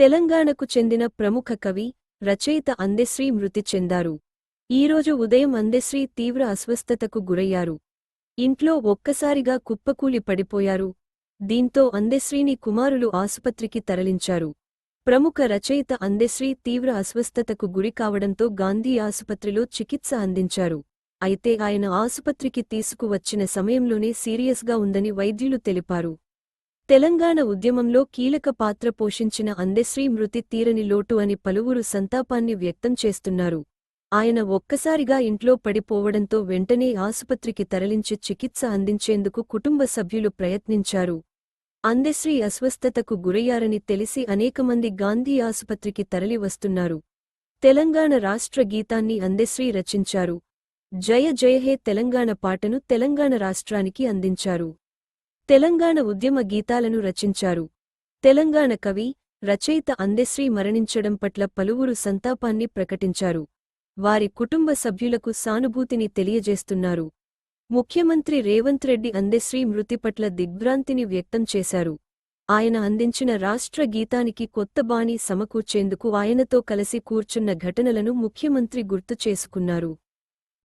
తెలంగాణకు చెందిన ప్రముఖ కవి రచయిత అందెశ్రీ మృతి చెందారు. ఈరోజు ఉదయం అందెశ్రీ తీవ్ర అస్వస్థతకు గురయ్యారు. ఇంట్లో ఒక్కసారిగా కుప్పకూలి పడిపోయారు. దీంతో అందెశ్రీని కుమారులు ఆసుపత్రికి తరలించారు. ప్రముఖ రచయిత అందెశ్రీ తీవ్ర అస్వస్థతకు గురి కావడంతో గాంధీ ఆసుపత్రిలో చికిత్స అందించారు. అయితే ఆయన ఆసుపత్రికి తీసుకువచ్చిన సమయంలోనే సీరియస్గా ఉందని వైద్యులు తెలిపారు. తెలంగాణ ఉద్యమంలో కీలక పాత్ర పోషించిన అందెశ్రీ మృతి తీరని లోటు అని పలువురు సంతాపాన్ని వ్యక్తం చేస్తున్నారు. ఆయన ఒక్కసారిగా ఇంట్లో పడిపోవడంతో వెంటనే ఆసుపత్రికి తరలించి చికిత్స అందించేందుకు కుటుంబ సభ్యులు ప్రయత్నించారు. అందెశ్రీ అస్వస్థతకు గురయ్యారని తెలిసి అనేకమంది గాంధీ ఆసుపత్రికి తరలి వస్తున్నారు. తెలంగాణ రాష్ట్ర గీతాన్ని అందెశ్రీ రచించారు. జయ జయహే తెలంగాణ పాటను తెలంగాణ రాష్ట్రానికి అందించారు. తెలంగాణ ఉద్యమ గీతాలను రచించారు. తెలంగాణ కవి రచయిత అందెశ్రీ మరణించడం పట్ల పలువురు సంతాపాన్ని ప్రకటించారు. వారి కుటుంబ సభ్యులకు సానుభూతిని తెలియజేస్తున్నారు. ముఖ్యమంత్రి రేవంత్ రెడ్డి అందెశ్రీ మృతి పట్ల దిగ్భ్రాంతిని వ్యక్తం చేశారు. ఆయన అందించిన రాష్ట్ర గీతానికి కొత్త బాణీ సమకూర్చేందుకు ఆయనతో కలిసి కూర్చున్న ఘటనలను ముఖ్యమంత్రి గుర్తు చేసుకున్నారు.